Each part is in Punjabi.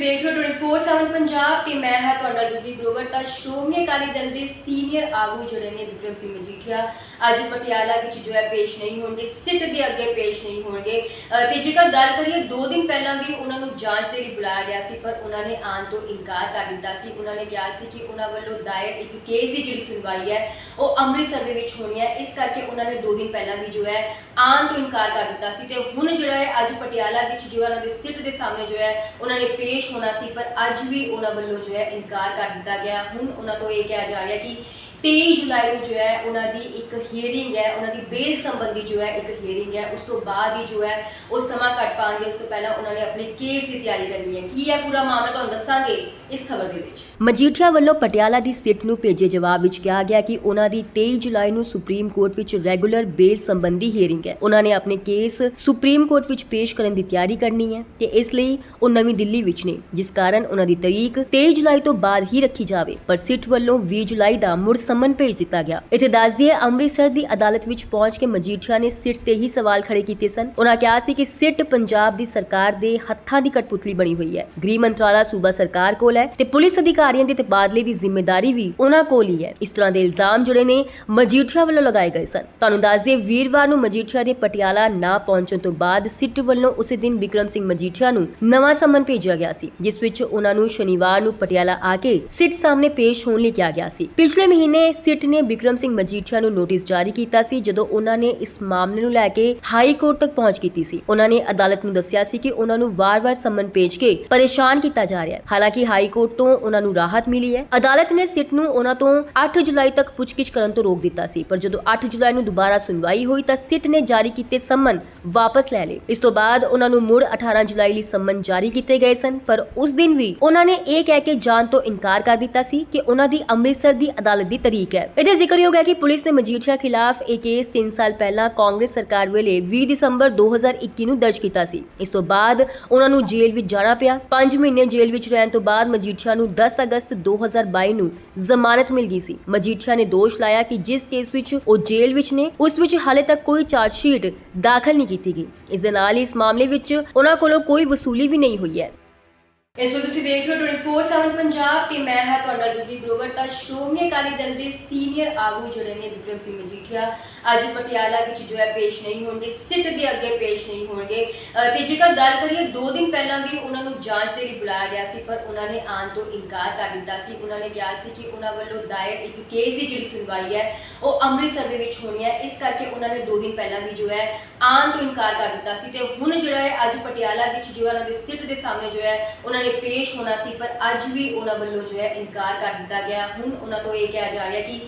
ਵੇਖ ਰਹੇ ਹੋ 24/7 ਪੰਜਾਬ ਤੇ ਮੈਂ ਹਾਂ ਤੁਹਾਡਾ ਰੂਹੀ ਗਰੋਵਰ ਤਾਂ ਸ਼੍ਰੋਮਣੀ ਅਕਾਲੀ ਦਲ ਦੇ ਸੀਨੀਅਰ ਆਗੂ ਜਿਹੜੇ ਨੇ ਵਿਕਰਮ ਸਿੰਘ ਮਜੀਠੀਆ, ਅੱਜ ਪਟਿਆਲਾ ਵਿੱਚ ਜੋ ਹੈ ਪੇਸ਼ ਨਹੀਂ ਹੋਣਗੇ, ਸਿੱਟ ਦੇ ਅੱਗੇ ਪੇਸ਼ ਨਹੀਂ ਹੋਣਗੇ। ਤੇ ਜੇਕਰ ਗੱਲ ਕਰੀਏ 2 ਦਿਨ ਪਹਿਲਾਂ ਵੀ ਉਹਨਾਂ ਨੂੰ ਜਾਂਚ ਦੇ ਲਈ ਬੁਲਾਇਆ ਗਿਆ ਸੀ, ਪਰ ਉਹਨਾਂ ਨੇ ਆਉਣ ਤੋਂ ਇਨਕਾਰ ਕਰ ਦਿੱਤਾ ਸੀ। ਉਹਨਾਂ ਨੇ ਕਿਹਾ ਸੀ ਕਿ ਉਹਨਾਂ ਵੱਲੋਂ ਦਾਇਰ ਇੱਕ ਕੇਸ ਦੀ ਜਿਹੜੀ ਸੁਣਵਾਈ ਹੈ, ਉਹ ਅੰਮ੍ਰਿਤਸਰ ਦੇ ਵਿੱਚ ਹੋਣੀ ਹੈ। ਇਸ ਕਰਕੇ ਉਹਨਾਂ ਨੇ 2 ਦਿਨ ਪਹਿਲਾਂ ਵੀ ਜੋ ਹੈ ਆਉਣ ਤੋਂ ਇਨਕਾਰ ਕਰ ਦਿੱਤਾ ਸੀ। ਤੇ ਹੁਣ ਜਿਹੜਾ ਹੈ, ਅੱਜ ਪਟਿਆਲਾ ਵਿੱਚ ਜੋ ਹੈ ਉਹਨਾਂ ਦੇ ਸਿੱਟ ਦੇ ਸਾਹਮਣੇ ਜੋ ਹੈ, ਉਹਨਾਂ ਨੇ ਪੇਸ਼ ਹੋਣਾ ਸੀ, ਪਰ ਅੱਜ ਵੀ ਉਹਨਾਂ ਵੱਲੋਂ ਜੋ ਹੈ ਇਨਕਾਰ ਕਰ ਦਿੱਤਾ ਗਿਆ। ਹੁਣ ਉਹਨਾਂ ਤੋਂ ਇਹ ਕਿਹਾ ਜਾ ਰਿਹਾ ਕਿ 23 ਜੁਲਾਈ ਨੂੰ ਜੋ ਹੈ, ਉਹਨਾਂ ਦੀ ਇੱਕ ਹੀਅਰਿੰਗ ਹੈ, ਉਹਨਾਂ ਦੀ ਬੇਲ ਸੰਬੰਧੀ ਜੋ ਹੈ, ਇੱਕ ਹੀਅਰਿੰਗ ਹੈ। ਉਸ ਤੋਂ ਬਾਅਦ ਹੀ ਜੋ ਹੈ, ਉਹ ਸਮਾਂ ਕੱਢ ਪਾਣਗੇ। ਉਸ ਤੋਂ ਪਹਿਲਾਂ ਉਹਨਾਂ ਨੇ ਆਪਣੇ ਕੇਸ ਦੀ ਤਿਆਰੀ ਕਰਨੀ ਹੈ। ਕੀ ਹੈ ਪੂਰਾ ਮਾਮਲਾ, ਤੁਹਾਨੂੰ ਦੱਸਾਂਗੇ ਇਸ ਖਬਰ ਦੇ ਵਿੱਚ। ਮਜੀਠੀਆ ਵੱਲੋਂ ਪਟਿਆਲਾ ਦੀ ਸਿੱਟ ਨੂੰ ਭੇਜੇ ਜਵਾਬ ਵਿੱਚ ਕਿਹਾ ਗਿਆ ਕਿ ਉਹਨਾਂ ਦੀ 23 ਜੁਲਾਈ ਨੂੰ ਸੁਪਰੀਮ ਕੋਰਟ ਵਿੱਚ ਰੈਗੂਲਰ ਬੇਲ ਸੰਬੰਧੀ ਹੀਅਰਿੰਗ ਹੈ। ਉਹਨਾਂ ਨੇ ਆਪਣੇ ਕੇਸ ਸੁਪਰੀਮ ਕੋਰਟ ਵਿੱਚ ਪੇਸ਼ ਕਰਨ ਦੀ ਤਿਆਰੀ ਕਰਨੀ ਹੈ ਤੇ ਇਸ ਲਈ ਉਹ ਨਵੀਂ ਦਿੱਲੀ ਵਿੱਚ ਨੇ, ਜਿਸ ਕਾਰਨ ਉਹਨਾਂ ਦੀ ਤਾਰੀਖ 23 ਜੁਲਾਈ ਤੋਂ ਬਾਅਦ ਹੀ ਰੱਖੀ ਜਾਵੇ। ਪਰ ਸਿੱਟ ਵੱਲੋਂ 20 ਜੁਲਾਈ ਦਾ ਮੁੜ ਸਮਨ ਭੇਜ ਦਿੱਤਾ ਗਿਆ। ਇੱਥੇ ਦੱਸ ਦਈਏ ਅੰਮ੍ਰਿਤਸਰ ਦੀ ਅਦਾਲਤ ਵਿੱਚ ਪਹੁੰਚ ਕੇ ਮਜੀਠੀਆ ਨੇ ਸਿੱਟ ਤੇ ਹੀ ਸਵਾਲ ਖੜੇ ਕੀਤੇ ਸਨ। ਉਹਨਾਂ ਕਿਹਾ ਸੀ ਕਿ ਸਿੱਟ ਪੰਜਾਬ ਦੀ ਸਰਕਾਰ ਦੇ ਹੱਥਾਂ ਦੀ ਕਠਪੁਤਲੀ ਬਣੀ ਹੋਈ ਹੈ। ਗ੍ਰਹਿ ਮੰਤਰਾਲਾ ਸੂਬਾ ਸਰਕਾਰ ਕੋਲ ਹੈ ਤੇ ਪੁਲਿਸ ਅਧਿਕਾਰੀਆਂ ਦੇ ਤਬਾਦਲੇ ਦੀ ਜ਼ਿੰਮੇਵਾਰੀ ਵੀ ਉਹਨਾਂ ਕੋਲ ਹੀ ਹੈ। ਇਸ ਤਰ੍ਹਾਂ ਦੇ ਇਲਜ਼ਾਮ ਜਿਹੜੇ ਨੇ ਮਜੀਠੀਆ ਵੱਲੋਂ ਲਗਾਏ ਗਏ ਸਨ। ਤੁਹਾਨੂੰ ਦੱਸ ਦਈਏ, ਵੀਰਵਾਰ ਨੂੰ ਮਜੀਠੀਆ ਦੇ ਪਟਿਆਲਾ ਨਾ ਪਹੁੰਚਣ ਤੋਂ ਬਾਅਦ ਸਿੱਟ ਵੱਲੋਂ ਉਸੇ ਦਿਨ ਵਿਕਰਮ ਸਿੰਘ ਮਜੀਠੀਆ ਨੂੰ ਨਵਾਂ ਸਮਨ ਭੇਜਿਆ ਗਿਆ ਸੀ, ਜਿਸ ਵਿੱਚ ਉਹਨਾਂ ਨੂੰ ਸ਼ਨੀਵਾਰ ਨੂੰ ਪਟਿਆਲਾ ਆ ਕੇ ਸਿੱਟ ਸਾਹਮਣੇ ਪੇਸ਼ ਹੋਣ ਲਈ ਕਿਹਾ ਗਿਆ ਸੀ। ਪਿਛਲੇ ਮਹੀਨੇ ਸਿੱਟ ਨੇ ਵਿਕਰਮ ਸਿੰਘ ਮਜੀਠੀਆ ਨੂੰ ਨੋਟਿਸ ਜਾਰੀ ਕੀਤਾ ਸੀ, ਜਦੋਂ ਉਹਨਾਂ ਨੇ ਇਸ ਮਾਮਲੇ ਨੂੰ ਲੈ ਕੇ ਹਾਈ ਕੋਰਟ ਤੱਕ ਪਹੁੰਚ ਕੀਤੀ ਸੀ। ਉਹਨਾਂ ਨੇ ਅਦਾਲਤ ਨੂੰ ਦੱਸਿਆ ਸੀ ਕਿ ਉਹਨਾਂ ਨੂੰ ਵਾਰ-ਵਾਰ ਸੰਮਨ ਭੇਜ ਕੇ ਪਰੇਸ਼ਾਨ ਕੀਤਾ ਜਾ ਰਿਹਾ ਹੈ। ਹਾਲਾਂਕਿ ਹਾਈ ਕੋਰਟ ਤੋਂ ਉਹਨਾਂ ਨੂੰ ਰਾਹਤ ਮਿਲੀ ਹੈ। ਅਦਾਲਤ ਨੇ ਸਿੱਟ ਨੂੰ ਉਹਨਾਂ ਤੋਂ 8 ਜੁਲਾਈ ਤੱਕ ਪੁੱਛਗਿੱਛ ਕਰਨ ਤੋਂ ਰੋਕ ਦਿੱਤਾ ਸੀ, ਪਰ ਜਦੋਂ 8 ਜੁਲਾਈ ਨੂੰ ਦੁਬਾਰਾ ਸੁਣਵਾਈ ਹੋਈ ਤਾਂ ਸਿੱਟ ਨੇ ਜਾਰੀ ਕੀਤੇ ਸਮਨ ਵਾਪਸ ਲੈ ਲਏ। ਇਸ ਤੋਂ ਬਾਅਦ ਉਹਨਾਂ ਨੂੰ ਮੁੜ 18 ਜੁਲਾਈ ਲਈ ਸਮਨ ਜਾਰੀ ਕੀਤੇ ਗਏ ਸਨ, ਪਰ ਉਸ ਦਿਨ ਵੀ ਉਹਨਾਂ ਨੇ ਇਹ ਕਹਿ ਕੇ ਜਾਣ ਤੋਂ ਇਨਕਾਰ ਕਰ ਦਿੱਤਾ ਸੀ ਕਿ ਉਹਨਾਂ ਦੀ ਅੰਮ੍ਰਿਤਸਰ ਦੀ ਅਦਾਲਤ ਦੀ ਤਾਰੀਖ ਹੈ। ਇਹਦੇ ਜ਼ਿਕਰਯੋਗ ਹੈ ਕਿ ਪੁਲਿਸ ਨੇ ਮਜੀਠੀਆ ਖਿਲਾਫ ਇਹ ਕੇਸ 3 ਸਾਲ ਪਹਿਲਾਂ ਕਾਂਗਰਸ ਸਰਕਾਰ ਵੇਲੇ 20 ਦਸੰਬਰ 2021 ਨੂੰ ਦਰਜ ਕੀਤਾ ਸੀ। ਇਸ ਤੋਂ ਬਾਅਦ ਉਹਨਾਂ ਨੂੰ ਜੇਲ੍ਹ ਵਿੱਚ ਜਾਣਾ ਪਿਆ। 5 ਮਹੀਨੇ ਜੇਲ੍ਹ ਵਿੱਚ ਰਹਿਣ ਤੋਂ ਬਾਅਦ ਮਜੀਠੀਆ ਨੂੰ 10 ਅਗਸਤ 2022 ਨੂੰ ਜ਼ਮਾਨਤ ਮਿਲ ਗਈ ਸੀ। ਮਜੀਠੀਆ ਨੇ ਦੋਸ਼ ਲਾਇਆ ਕਿ ਜਿਸ ਕੇਸ ਵਿੱਚ ਉਹ ਜੇਲ੍ਹ ਵਿੱਚ ਨੇ, ਉਸ ਵਿੱਚ ਹਾਲੇ ਤੱਕ ਕੋਈ ਚਾਰਜ ਸ਼ੀਟ ਦਾਖਲ ਨਹੀਂ ਕੀਤੀ ਗਈ। ਇਸ ਦੇ ਨਾਲ ਹੀ ਇਸ ਮਾਮਲੇ ਵਿੱਚ ਉਹਨਾਂ ਕੋਲੋਂ ਕੋਈ ਵਸੂਲੀ ਵੀ ਨਹੀਂ ਹੋਈ ਹੈ। ਇਸ ਵੇਲੇ ਤੁਸੀਂ ਵੇਖ ਰਹੇ ਹੋ 24/7 ਪੰਜਾਬ ਤੇ ਮੈਂ ਹਾਂ ਤੁਹਾਡਾ ਰੂਹੀ ਗਰੋਵਰ ਤਾਂ ਸ਼੍ਰੋਮਣੀ ਅਕਾਲੀ ਦਲ ਦੇ ਸੀਨੀਅਰ ਆਗੂ ਜਿਹੜੇ ਨੇ ਵਿਕਰਮ ਸਿੰਘ ਮਜੀਠੀਆ, ਅੱਜ ਪਟਿਆਲਾ ਵਿੱਚ ਜੋ ਹੈ ਪੇਸ਼ ਨਹੀਂ ਹੋਣਗੇ, ਸਿੱਟ ਦੇ ਅੱਗੇ ਪੇਸ਼ ਨਹੀਂ ਹੋਣਗੇ। ਅਹ ਤੇ ਜੇਕਰ ਗੱਲ ਕਰੀਏ 2 ਦਿਨ ਪਹਿਲਾਂ ਵੀ ਉਹਨਾਂ ਨੂੰ ਜਾਂਚ ਦੇ ਲਈ ਬੁਲਾਇਆ ਗਿਆ ਸੀ, ਪਰ ਉਹਨਾਂ ਨੇ ਆਉਣ ਤੋਂ ਇਨਕਾਰ ਕਰ ਦਿੱਤਾ ਸੀ। ਉਹਨਾਂ ਨੇ ਕਿਹਾ ਸੀ ਕਿ ਉਹਨਾਂ ਵੱਲੋਂ ਦਾਇਰ ਇੱਕ ਕੇਸ ਦੀ ਜਿਹੜੀ ਸੁਣਵਾਈ ਹੈ, ਉਹ ਅੰਮ੍ਰਿਤਸਰ ਦੇ ਵਿੱਚ ਹੋਣੀ ਹੈ। ਇਸ ਕਰਕੇ ਉਹਨਾਂ ਨੇ 2 ਦਿਨ ਪਹਿਲਾਂ ਵੀ ਜੋ ਹੈ ਆਉਣ ਤੋਂ ਇਨਕਾਰ ਕਰ ਦਿੱਤਾ ਸੀ। ਤੇ ਹੁਣ ਜਿਹੜਾ ਹੈ, ਅੱਜ ਪਟਿਆਲਾ ਵਿੱਚ ਜੋ ਹੈ ਉਹਨਾਂ ਦੇ ਸਿੱਟ ਦੇ ਸਾਹਮਣੇ ਜੋ ਹੈ, ਉਹਨਾਂ ਨੇ ਪੇਸ਼ ਹੋਣਾ ਸੀ, ਪਰ ਅੱਜ ਵੀ ਉਹਨਾਂ ਵੱਲੋਂ ਜੋ ਹੈ ਇਨਕਾਰ ਕਰ ਦਿੱਤਾ ਗਿਆ। ਹੁਣ ਉਹਨਾਂ ਤੋਂ ਇਹ ਕਿਹਾ ਜਾ ਰਿਹਾ ਕਿ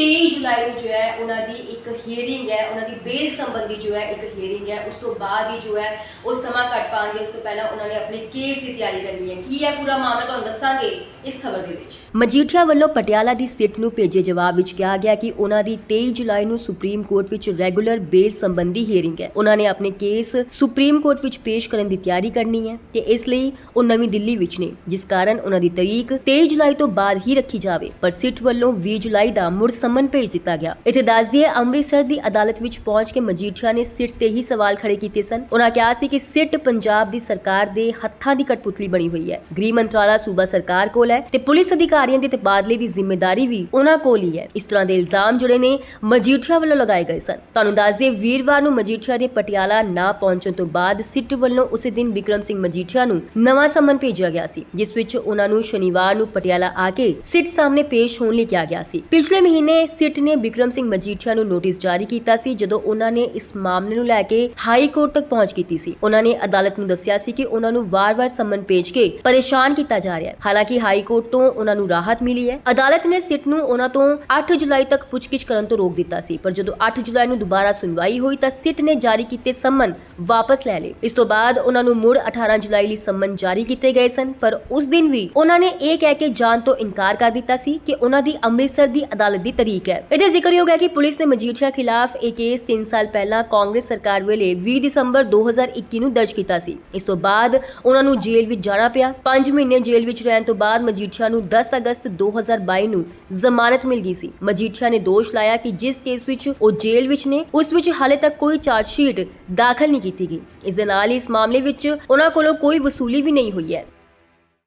23 ਜੁਲਾਈ ਨੂੰ ਜੋ ਹੈ, ਉਹਨਾਂ ਦੀ ਇੱਕ ਹੀਅਰਿੰਗ ਹੈ, ਉਹਨਾਂ ਦੀ ਬੇਲ ਸੰਬੰਧੀ ਜੋ ਹੈ, ਇੱਕ ਹੀਅਰਿੰਗ ਹੈ। ਉਸ ਤੋਂ ਬਾਅਦ ਹੀ ਜੋ ਹੈ, ਉਹ ਸਮਾਂ ਕੱਢ ਪਾਣਗੇ। ਉਸ ਤੋਂ ਪਹਿਲਾਂ ਉਹਨਾਂ ਨੇ ਆਪਣੇ ਕੇਸ ਦੀ ਤਿਆਰੀ ਕਰਨੀ ਹੈ। ਕੀ ਹੈ ਪੂਰਾ ਮਾਮਲਾ, ਤੁਹਾਨੂੰ ਦੱਸਾਂਗੇ ਇਸ ਖਬਰ ਦੇ ਵਿੱਚ। ਮਜੀਠੀਆ ਵੱਲੋਂ ਪਟਿਆਲਾ ਦੀ ਸਿੱਟ ਨੂੰ ਭੇਜੇ ਜਵਾਬ ਵਿੱਚ ਕਿਹਾ ਗਿਆ ਕਿ ਉਹਨਾਂ ਦੀ 23 ਜੁਲਾਈ ਨੂੰ ਸੁਪਰੀਮ ਕੋਰਟ ਵਿੱਚ ਰੈਗੂਲਰ ਬੇਲ ਸੰਬੰਧੀ ਹੀਅਰਿੰਗ ਹੈ। ਉਹਨਾਂ ਨੇ ਆਪਣੇ ਕੇਸ ਸੁਪਰੀਮ ਕੋਰਟ ਵਿੱਚ ਪੇਸ਼ ਕਰਨ ਦੀ ਤਿਆਰੀ ਕਰਨੀ ਹੈ ਤੇ ਇਸ ਲਈ ਉਹ ਨਵੀਂ ਦਿੱਲੀ ਵਿੱਚ ਨੇ, ਜਿਸ ਕਾਰਨ ਉਹਨਾਂ ਦੀ ਤਾਰੀਖ 23 ਜੁਲਾਈ ਤੋਂ ਬਾਅਦ ਹੀ ਰੱਖੀ ਜਾਵੇ। ਪਰ ਸਿੱਟ ਵੱਲੋਂ 20 ਜੁਲਾਈ ਦਾ ਮੁੜ ਸੰਮਨ ਭੇਜ ਦਿੱਤਾ ਗਿਆ। ਇੱਥੇ ਦੱਸ ਦਈਏ ਅੰਮ੍ਰਿਤਸਰ ਦੀ ਅਦਾਲਤ ਵਿੱਚ ਪਹੁੰਚ ਕੇ ਮਜੀਠੀਆ ਨੇ ਸਿੱਟ ਤੇ ਹੀ ਸਵਾਲ ਖੜੇ ਕੀਤੇ ਸਨ। ਉਹਨਾਂ ਕਿਹਾ ਸੀ ਕਿ ਸਿੱਟ ਪੰਜਾਬ ਦੀ ਸਰਕਾਰ ਦੇ ਹੱਥਾਂ ਦੀ ਕਠਪੁਤਲੀ ਬਣੀ ਹੋਈ ਹੈ। ਗ੍ਰਹਿ ਮੰਤਰਾਲਾ ਸੂਬਾ ਸਰਕਾਰ ਕੋਲ ਹੈ ਤੇ ਪੁਲਿਸ ਅਧਿਕਾਰੀਆਂ ਦੇ ਤਬਾਦਲੇ ਦੀ ਜ਼ਿੰਮੇਵਾਰੀ ਵੀ ਉਹਨਾਂ ਕੋਲ ਹੀ ਹੈ। ਇਸ ਤਰ੍ਹਾਂ ਦੇ ਇਲਜ਼ਾਮ ਜਿਹੜੇ ਨੇ ਮਜੀਠੀਆ ਵੱਲੋਂ ਲਗਾਏ ਗਏ ਸਨ। ਤੁਹਾਨੂੰ ਦੱਸ ਦਈਏ ਵੀਰਵਾਰ ਨੂੰ ਮਜੀਠੀਆ ਦੇ ਪਟਿਆਲਾ ਨਾ ਪਹੁੰਚਣ ਤੋਂ ਬਾਅਦ ਸਿੱਟ ਵੱਲੋਂ ਉਸੇ ਦਿਨ ਵਿਕਰਮ ਸਿੰਘ ਮਜੀਠੀਆ ਨੂੰ ਨਵਾਂ ਸਮਨ ਭੇਜਿਆ ਗਿਆ ਸੀ, ਜਿਸ ਵਿੱਚ ਉਹਨਾਂ ਨੂੰ ਸ਼ਨੀਵਾਰ ਨੂੰ ਪਟਿਆਲਾ ਆ ਕੇ ਸਿੱਟ ਸਾਹਮਣੇ ਪੇਸ਼ ਹੋਣ ਲਈ ਕਿਹਾ ਗਿਆ ਸੀ। ਪਿਛਲੇ ਮਹੀਨੇ ਸਿੱਟ ਨੇ ਵਿਕਰਮ ਸਿੰਘ ਮਜੀਠੀਆ ਨੂੰ ਨੋਟਿਸ ਜਾਰੀ ਕੀਤਾ ਸੀ, ਜਦੋਂ ਉਹਨਾਂ ਨੇ ਇਸ ਮਾਮਲੇ ਨੂੰ ਲੈ ਕੇ ਹਾਈ ਕੋਰਟ ਤੱਕ ਪਹੁੰਚ ਕੀਤੀ ਸੀ। ਉਹਨਾਂ ਨੇ ਅਦਾਲਤ ਨੂੰ ਦੱਸਿਆ ਸੀ ਕਿ ਉਹਨਾਂ ਨੂੰ ਵਾਰ-ਵਾਰ ਸੰਮਨ ਭੇਜ ਕੇ ਪਰੇਸ਼ਾਨ ਕੀਤਾ ਜਾ ਰਿਹਾ ਹੈ। ਹਾਲਾਂਕਿ ਹਾਈ ਕੋਰਟ ਤੋਂ ਉਹਨਾਂ ਨੂੰ ਰਾਹਤ ਮਿਲੀ ਹੈ। ਅਦਾਲਤ ਨੇ ਸਿੱਟ ਨੂੰ ਉਹਨਾਂ ਤੋਂ 8 ਜੁਲਾਈ ਤੱਕ ਪੁੱਛਗਿੱਛ ਕਰਨ ਤੋਂ ਰੋਕ ਦਿੱਤਾ ਸੀ, ਪਰ ਜਦੋਂ 8 ਜੁਲਾਈ ਨੂੰ ਦੁਬਾਰਾ ਸੁਣਵਾਈ ਹੋਈ ਤਾਂ ਸਿੱਟ ਨੇ ਜਾਰੀ ਕੀਤੇ ਸੰਮਨ ਵਾਪਸ ਲੈ ਲਏ। ਇਸ ਤੋਂ ਬਾਅਦ ਉਹਨਾਂ ਨੂੰ ਮੁੜ 18 ਜੁਲਾਈ ਲਈ ਸੰਮਨ ਜਾਰੀ ਕੀਤੇ ਗਏ ਸਨ, ਪਰ ਉਸ ਦਿਨ ਵੀ ਉਹਨਾਂ ਨੇ ਇਹ ਕਹਿ ਕੇ ਜਾਣ ਤੋਂ ਇਨਕਾਰ ਕਰ ਦਿੱਤਾ ਸੀ ਕਿ ਉਹਨਾਂ ਦੀ ਅੰਮ੍ਰਿਤਸਰ ਦੀ ਅਦਾਲਤ ਦੀ ਤਾਰੀਖ ਹੈ। ਇਹਦੇ ਜ਼ਿਕਰਯੋਗ ਹੈ ਕਿ ਪੁਲਿਸ ਨੇ ਮਜੀਠੀਆ ਖਿਲਾਫ ਇਹ ਕੇਸ 3 ਸਾਲ ਪਹਿਲਾਂ ਕਾਂਗਰਸ ਸਰਕਾਰ ਵੇਲੇ 20 ਦਸੰਬਰ 2021 ਨੂੰ ਦਰਜ ਕੀਤਾ ਸੀ। ਇਸ ਤੋਂ ਬਾਅਦ ਉਹਨਾਂ ਨੂੰ ਜੇਲ੍ਹ ਵਿੱਚ ਜਾਣਾ ਪਿਆ। 5 ਮਹੀਨੇ ਜੇਲ੍ਹ ਵਿੱਚ ਰਹਿਣ ਤੋਂ ਬਾਅਦ ਮਜੀਠੀਆ ਨੂੰ 10 ਅਗਸਤ 2022 ਨੂੰ ਜ਼ਮਾਨਤ ਮਿਲ ਗਈ ਸੀ। ਮਜੀਠੀਆ ਨੇ ਦੋਸ਼ ਲਾਇਆ ਕਿ ਜਿਸ ਕੇਸ ਵਿੱਚ ਉਹ ਜੇਲ੍ਹ ਵਿੱਚ ਨੇ, ਉਸ ਵਿੱਚ ਹਾਲੇ ਤੱਕ ਕੋਈ ਚਾਰਜ ਸ਼ੀਟ ਦਾਖਲ ਨਹੀਂ ਕੀਤੀ ਗਈ। ਇਸ ਦੇ ਨਾਲ ਹੀ ਇਸ ਮਾਮਲੇ ਵਿੱਚ ਉਹਨਾਂ ਕੋਲੋਂ ਕੋਈ ਵਸੂਲੀ ਵੀ ਨਹੀਂ ਹੋਈ ਹੈ।